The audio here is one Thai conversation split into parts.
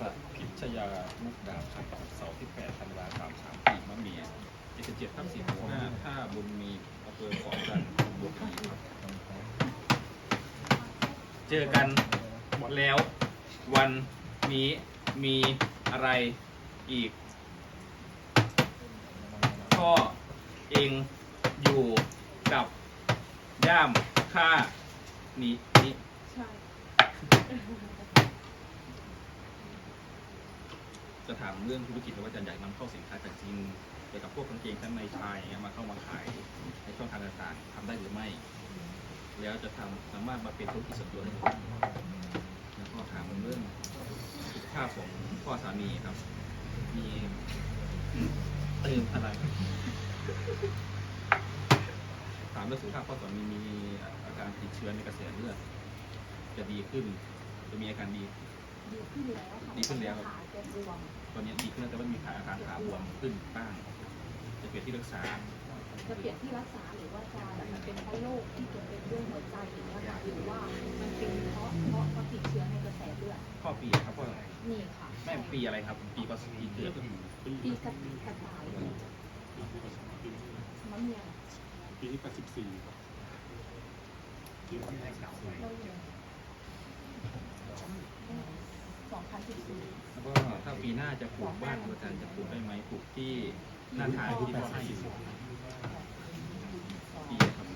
สัตพิชยามุกดาครับเสาร์ที่8ธันวาคม3ปีมะเมีย77ทับ45ท่าบุญมีอำเภอขอนจันทบุรีครับ เจอกันหมดแล้ว วันนี้มีอะไรอีกพ่อเองอยู่กับย่ามข้านี้นี้ใช่ จะถามเรื่องธุรกิจว่าจะอยากนำเข้าสินค้าจากจีนเกี่ยวกับพวกกางเกงชั้นในชายอย่างเงี้ยมาเข้ามาขายในช่องทางต่างๆทำได้หรือไม่ แล้วจะทำสามารถมาเป็นธุรกิจส่วนตัวได้หรือไม่แล้วก็ถามเรื่องสุขภาพของพ่อสามีครับ มีเติมอะไรถามเรื่องสุขภาพพ่อสามีมีอาการติดเชื้อในกระแสเลือดจะดีขึ้น จะมีอาการดีดีขึ้นแล้วค่ะดีขึ้นแล้ว ขาจะบวม ตอนนี้ดีขึ้นแล้วแต่ว่ามีขาอาการขาบวมขึ้นบ้าง จะเปลี่ยนที่รักษา จะเปลี่ยนที่รักษาหรือว่าจะเป็นเพราะโรคที่เกิดเป็นเรื่องหัวใจหรือว่าหรือว่ามันเป็นเพราะเพราะเขาติดเชื้อในกระแสเลือดข้อปีครับเพราะอะไรนี่ค่ะแม่ปีอะไรครับ ปีก็ปีเกิดปีกระปีกระต่ายน้ำเมีปีที่84ครับปีที่แรกเก่าไป 2014แล้วก็ถ้าปีหน้าจะปลูกบ้านอาจารย์จะปลูกได้ไหมปลูกที่หน้าทางที่พ่อให้ปีครับ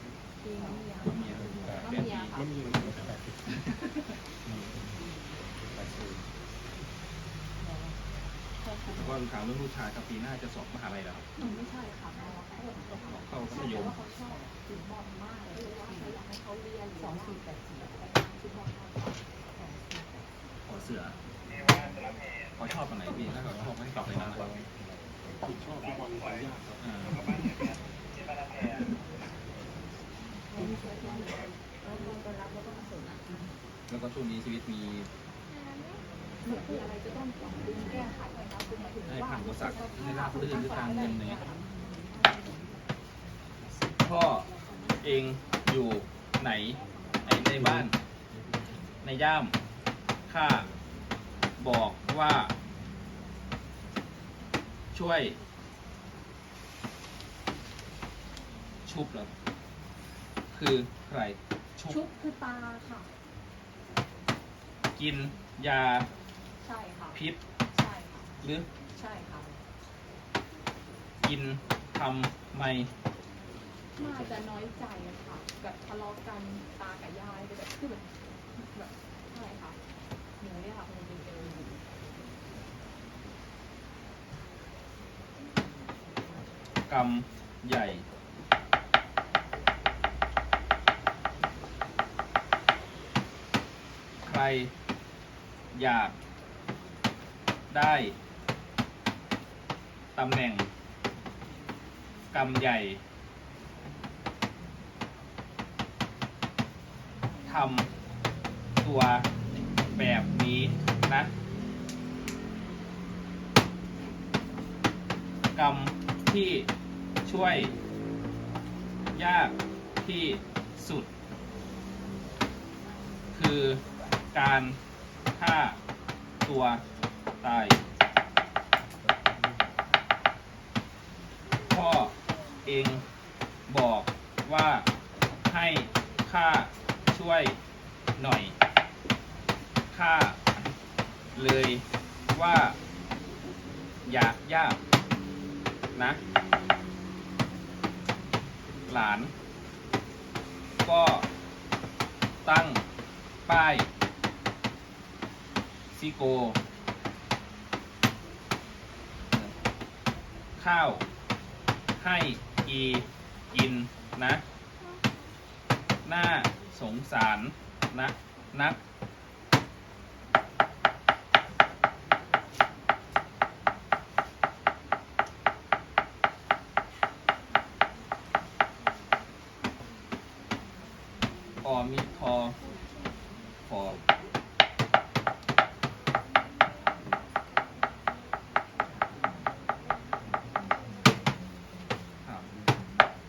เมียแปดปีไม่มีแปดปีล้วก็ถามเรื่องลูกชายครับปีหน้าจะสอบมหาลัยแล้วครับไม่ใช่ค่ะเข้ามัยมเขาชอบถึงบอลมากเลยว่าอยากให้เขาเรียนสองสี่แปดสี่ขอเสือ เขาชอบตรงไหนพี่ถ้าเขาชอบให้ตอบเลยนะชอบฟุตบอลสายยากครับอ่าแล้วมีเชื้อที่บ้าก็มาส่งอะแล้วก็ช่วงนี้ชีวิตมีอะไรจะต้องปรับปรุงแก้ไขไหมคะคือหมายถึงให้ว่าผ่านอุปสรรคให้ราบรื่นหรือการเงินเงี้ยพ่อเองอยู่ไหนในบ้าน ในย่ามข้า บอกว่า ช่วย ชุบเหรอคือใครชุบคือตาค่ะ กินยาใช่ค่ะ พิษ ใช่ค่ะ หรือใช่ค่ะ กินทำไม น่าจะน้อยใจอะค่ะ แบบทะเลาะกันตากับยายแบบคือแบบแบบใช่ค่ะหนูเนี่ยค่ะคงจะเจออยู่ กรรมใหญ่ ใคร อยาก ได้ตำแหน่งกรรมใหญ่ทำตัวแบบนี้นะกรรมที่ ช่วย ยากที่สุด คือการฆ่าตัวตาย พ่อเองบอกว่าให้ข้าช่วยหน่อยข้าเลยว่า อยากยากนะ หลาน ก็ตั้งป้ายซิโก ข้าว ให้อีกินนะ หน่าสงสารนะ นัก ออมิทอฟอถาม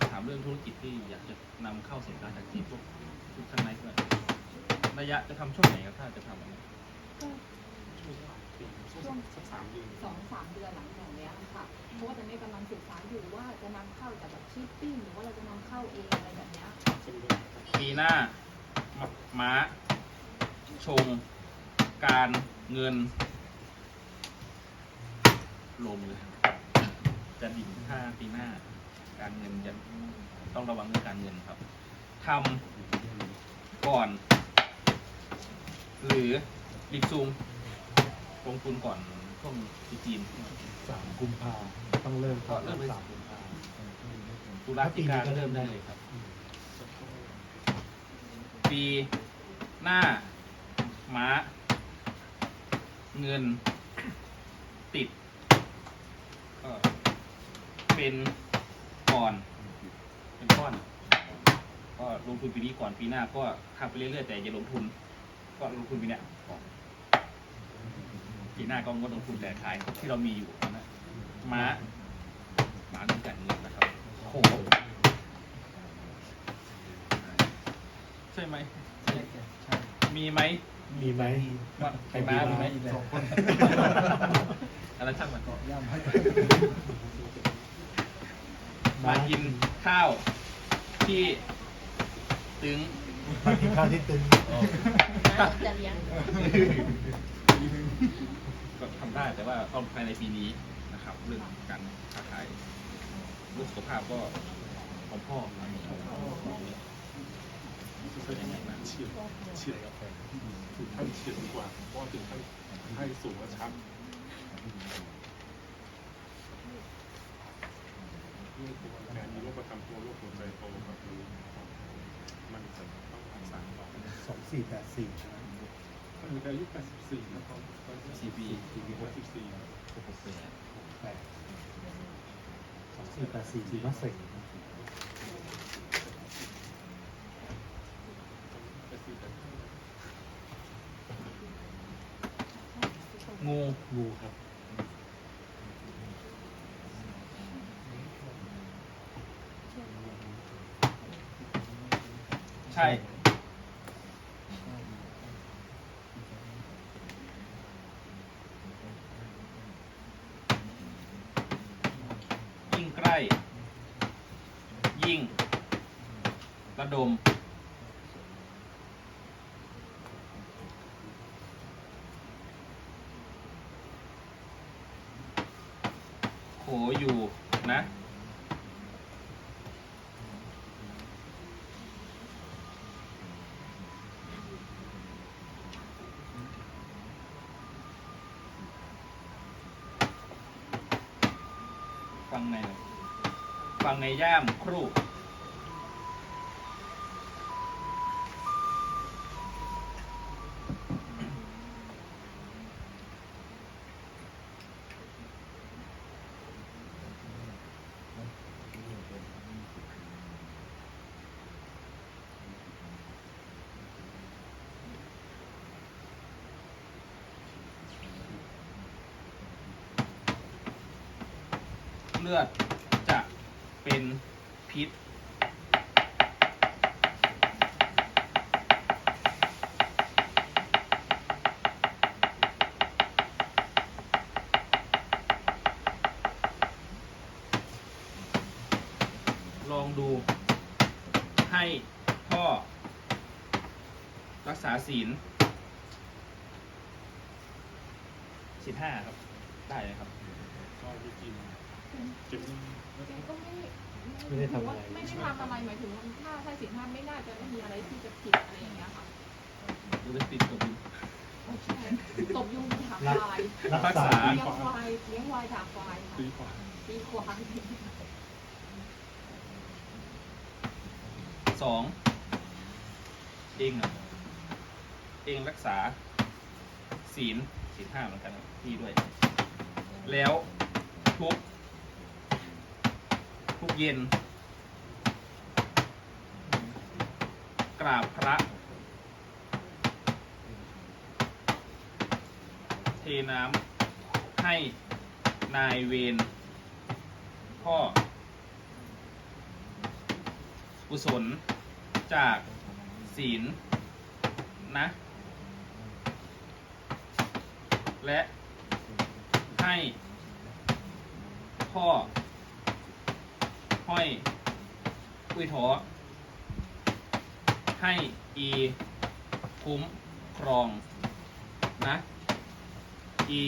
ถามเรื่องธุรกิจที่อยากจะนำเข้าสินค้าจากจีนพวกชุดข้างในด้วย ระยะจะทำช่วงไหนครับถ้าจะทำอันนี้ก็ช่วงปีสสักสามเดือนสองสามเดือนหลังอย่างเนี้ยค่ะ เพราะว่าตอนนี้กำลังศึกษาอยู่ว่าจะนำเข้าจากแบบชิปปิ้งหรือว่าเราจะนำเข้าเองอะไรแบบเนี้ยสมเดือนปีหน้าม้า ชง การเงิน ลมเลยครับจะดิ่งถ้าปีหน้า การเงินจะต้องระวังเรื่องการเงินครับทำก่อน หรือรีบซูมลงทุนก่อนช่วงปีจีนสามกุมภาต้องเริ่มก็เริ่มเลยสามกุมภาตุลาพฤศจิกาก็เริ่มได้เลยครับ ปีหน้า ม้า เงิน ติด ก็เป็นก่อน เป็นก้อน ก็ลงทุนปีนี้ก่อนปีหน้าก็ทำไปเรื่อยๆแต่อย่าลงทุน ก็ลงทุนปีเนี้ยก่อนปีหน้าก็งดลงทุนแต่ขายที่เรามีอยู่นะม้าม้าเงินการเงินนะครับโหใช่ไหมมีไหมมีไหมว่าใครม้ามีไหมสองคนอะไรช่างมันย่ำให้มากินข้าวที่ตึง มากินข้าวที่ตึงแล้วจะเลี้ยงก็ทำได้แต่ว่าต้องภายในปีนี้นะครับ เรื่องการค้าขายเรื่องสุขภาพก็ของพ่อครับเป็นยังไงบ้างเฉียดเฉียดถึงขั้นเฉียดดีกว่าเพราะว่าถึงขั้นให้สูงและชัดเรื่องตัวแทนมีโรคประจำตัวโรคหัวใจโตครับหรือมันจะต้องรักษาต่อ สองสี่แปดสี่ถ้าอยู่ในอายุ84นะครับตอนนี้ซีพี64ครับหกแปดแปดสองสี่แปดสี่ปีมะเสงงูงูครับใช่ ยิ่งใกล้ ยิ่ง ระ ดม โขอยู่นะฟังในฟังในย่ามครู เลือดจะเป็นพิษ ลองดูให้พ่อ รักษาศีลสิบห้าครับ ได้เลยครับ ก็ไม่กิน กินเองก็ไม่ไม่ได้ทำอะไร ไม่ได้ทำอะไรหมายถึงว่าถ้าถ้าสินห้าไม่น่าจะไม่มีอะไรที่จะผิดอะไรอย่างเงี้ยค่ะดูเป็นติดกับดูใช่ตบยุงถามรักควายรักษารักษาเลี้ยงควายเลี้ยงควายถามควายค่ะดีกว่าตีควายสองเองอะเองรักษา ศีลศีลห้าเหมือนกันนะพี่ด้วย แล้วทุก ทุกเย็น กราบพระ เทน้ำให้นายเวรพ่อกุศลจากศีลนะ และให้พ่อ ห้อยอุ้ยท้อให้อีคุ้มครองนะอี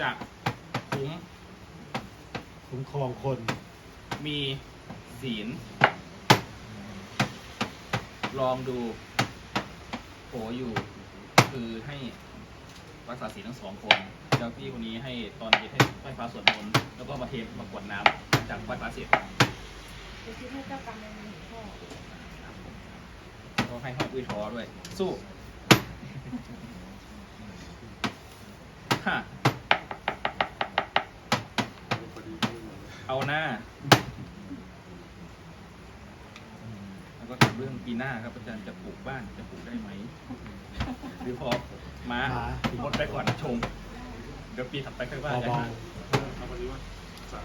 จะคุ้มคุ้มครองคน มีศีล ลองดูโผอยู่ คือให้รักษาศีลทั้งสองคน แล้วพี่คนนี้ให้ตอนเย็นให้ไหว้พระสวดมนต์แล้วก็มาเทมากรวดน้ำจากไหว้พระเสร็จ จะคิดให้เจ้ากรรมนายเวรของพ่อก็ให้ห้อยอุ้ยท้อด้วย สู้ฮะพอดีเรื่องเลยเอาหน้า แล้วก็ถามเรื่องปีหน้าครับอาจารย์จะปลูกบ้านจะปลูกได้ไหม หรือพอม้าม้า หมดไปก่อนชง เดี๋ยวปีถัดไปค่อยว่าเบากัน เอาพอดีว่าจะ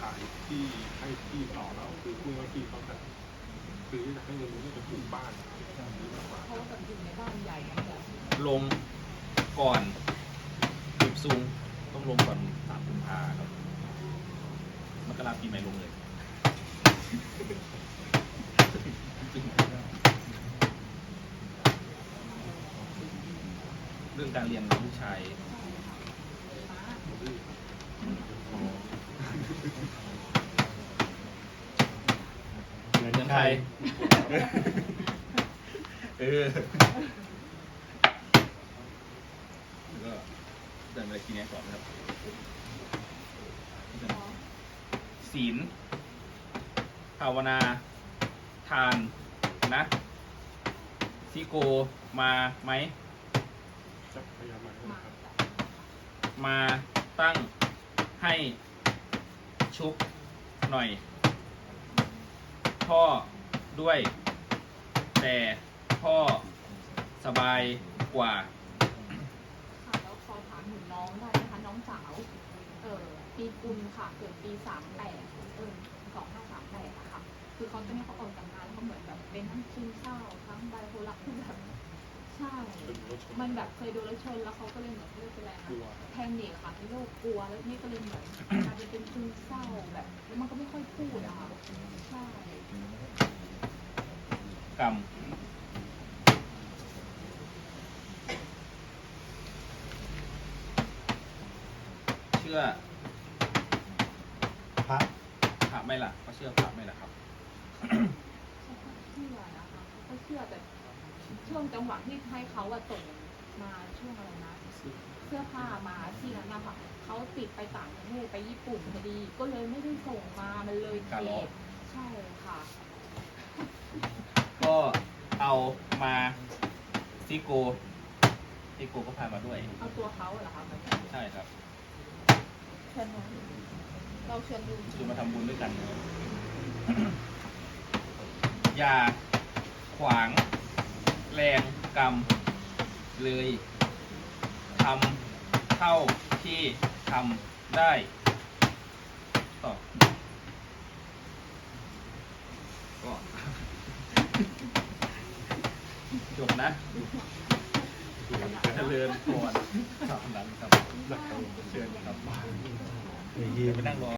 ขายที่ให้ที่ต่อแล้วคือพูดว่าที่เขาจะคือจะให้เงินมันจะปลูกบ้านนี่มากกว่าเพราะอยู่ในบ้านใหญ่อะค่ะลงก่อนปิบซุงต้องลงก่อนสามกุมภาครับมกราปีใหม่ลงเลยเรื่องการเรียนของลูกชาย ม้า เหมือนเงินใคใครเออแล้วก็เดินไปทีนี้ก่อนนะครับศีลภาวนา ทานนะซิโกมาไหม จะพยายามมาให้ม้าครับ มาตั้งให้ ชุบหน่อย พ่อด้วย แต่พ่อสบายกว่า ค่ะแล้วขอถามหนูน้องได้ไหมคะน้องสาวเออปีกุลค่ะ เกิดปีสามแปดเออสองห้าสามแปดอะค่ะ คือเขาตอนนี้เขาออกจากงานแล้วเขาเหมือนแบบเป็นทั้งซึมเศร้าทั้งไบโพล่าคือแบบ ใช่ เป็นรถชนมันแบบเคยโดนรถชนแล้วเขาก็เลยเหมือนเรียกเป็นอะไรกลัวนะแพนิคค่ะเป็นโรคกลัวแล้วนี่ก็เลยเหมือนกลายเป็นเป็นซึมเศร้าแบบแล้วมันก็ไม่ค่อยพูดอะค่ะใช่กรรมเชื่อพระพระไหม่ล่ะก็เชื่อพระไหม่ล่ะครับเชื่อนะคะก็เชื่อแต่ ช่วงจังหวะที่ให้เขาอะส่งมาช่วงอะไรนะ เสื้อผ้ามาที่นั้นนะคะเขาติดไปต่างประเทศไปญี่ปุ่นพอดี ก็เลยไม่ได้ส่งมามันเลยการเลล็อกทใช่ค่ะ ก็เอามาซิโกซิโกก็พามาด้วย เอาตัวเขาเหรอคะมาใช่ครับเชิญมาเราเชิญดูคือมาทำบุญด้วยกันนะครับอย่าขวาง แรงกรรม เลยทำเท่าที่ทำได้ต่อก็จบนะเจริญพรครับนั้นครับเชิญครับเดี๋ยวยืนไปนั่งรอ